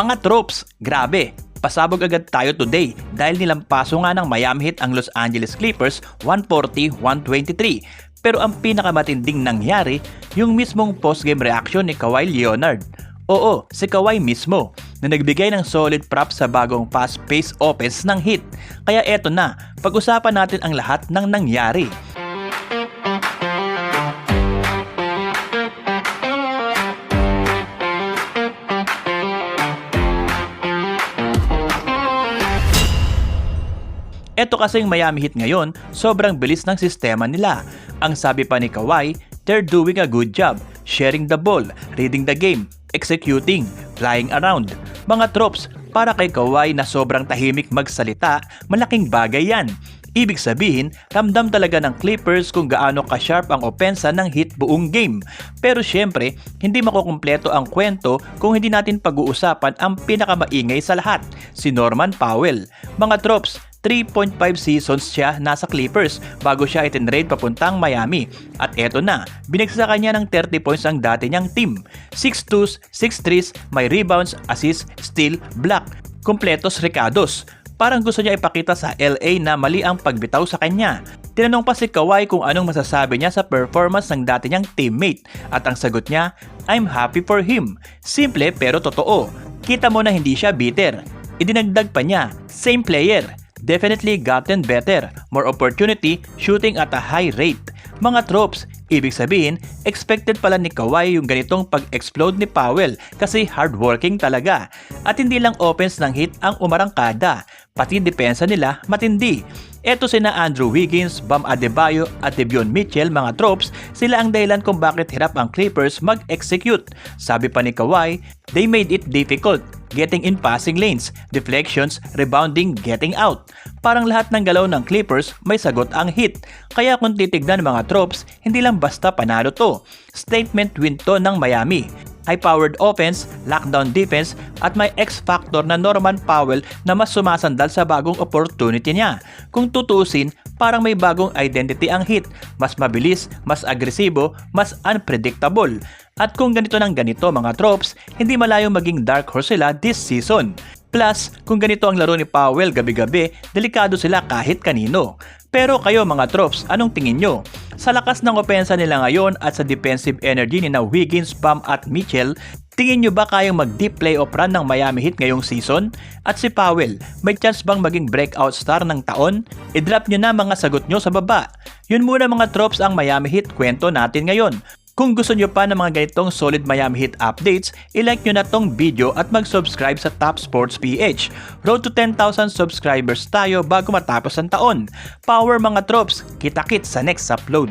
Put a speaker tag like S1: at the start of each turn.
S1: Mga tropes, grabe, pasabog agad tayo today dahil nilampaso nga ng Miami Heat ang Los Angeles Clippers 140-123. Pero ang pinakamatinding nangyari, yung mismong post-game reaction ni Kawhi Leonard. Oo, si Kawhi mismo na nagbigay ng solid props sa bagong fast-paced offense ng Heat. Kaya eto na, pag-usapan natin ang lahat ng nangyari. Eto kasing Miami Heat ngayon, sobrang bilis ng sistema nila. Ang sabi pa ni Kawhi, they're doing a good job, sharing the ball, reading the game, executing, flying around. Mga tropes, para kay Kawhi na sobrang tahimik magsalita, malaking bagay yan. Ibig sabihin, ramdam talaga ng Clippers kung gaano ka-sharp ang opensa ng hit buong game. Pero syempre, hindi makukumpleto ang kwento kung hindi natin pag-uusapan ang pinakamaingay sa lahat, si Norman Powell. Mga tropes, 3.5 seasons siya nasa Clippers bago siya itinrade papuntang Miami. At eto na, binagsakan niya ng 30 points ang dati niyang team. 6 twos, 6 threes, may rebounds, assist, steal, block. Kompletos Ricados. Parang gusto niya ipakita sa LA na mali ang pagbitaw sa kanya. Tinanong pa si Kawhi kung anong masasabi niya sa performance ng dati niyang teammate at ang sagot niya, I'm happy for him. Simple pero totoo. Kita mo na hindi siya bitter. Idinagdag pa niya, same player, definitely gotten better, more opportunity, shooting at a high rate. Mga tropes, ibig sabihin, expected pala ni Kawhi yung ganitong pag-explode ni Powell kasi hardworking talaga. At hindi lang offense ng hit ang umarangkada, pati depensa nila matindi. Eto sina Andrew Wiggins, Bam Adebayo at Devion Mitchell mga tropes, sila ang dahilan kung bakit hirap ang Clippers mag-execute. Sabi pa ni Kawhi, they made it difficult getting in passing lanes, deflections, rebounding, getting out. Parang lahat ng galaw ng Clippers may sagot ang hit. Kaya kung titignan mga tropes, hindi lang basta panalo to. Statement win to ng Miami high-powered offense, lockdown defense at may X-factor na Norman Powell na mas sumasandal sa bagong opportunity niya. Kung tutusin, parang may bagong identity ang hit, mas mabilis, mas agresibo, mas unpredictable. At kung ganito ng ganito mga tropes, hindi malayong maging dark horse sila this season. Plus, kung ganito ang laro ni Powell gabi-gabi, delikado sila kahit kanino. Pero kayo mga tropes, anong tingin nyo? Sa lakas ng opensa nila ngayon at sa defensive energy ni na Wiggins, Bam at Mitchell, tingin nyo ba kayang mag-deep playoff run ng Miami Heat ngayong season? At si Powell, may chance bang maging breakout star ng taon? I-drop nyo na mga sagot nyo sa baba. Yun muna mga tropes ang Miami Heat kwento natin ngayon. Kung gusto nyo pa ng mga ganitong solid Miami Heat updates, ilike nyo na tong video at mag-subscribe sa Top Sports PH. Road to 10,000 subscribers tayo bago matapos ang taon. Power mga tropes, kita-kit sa next upload.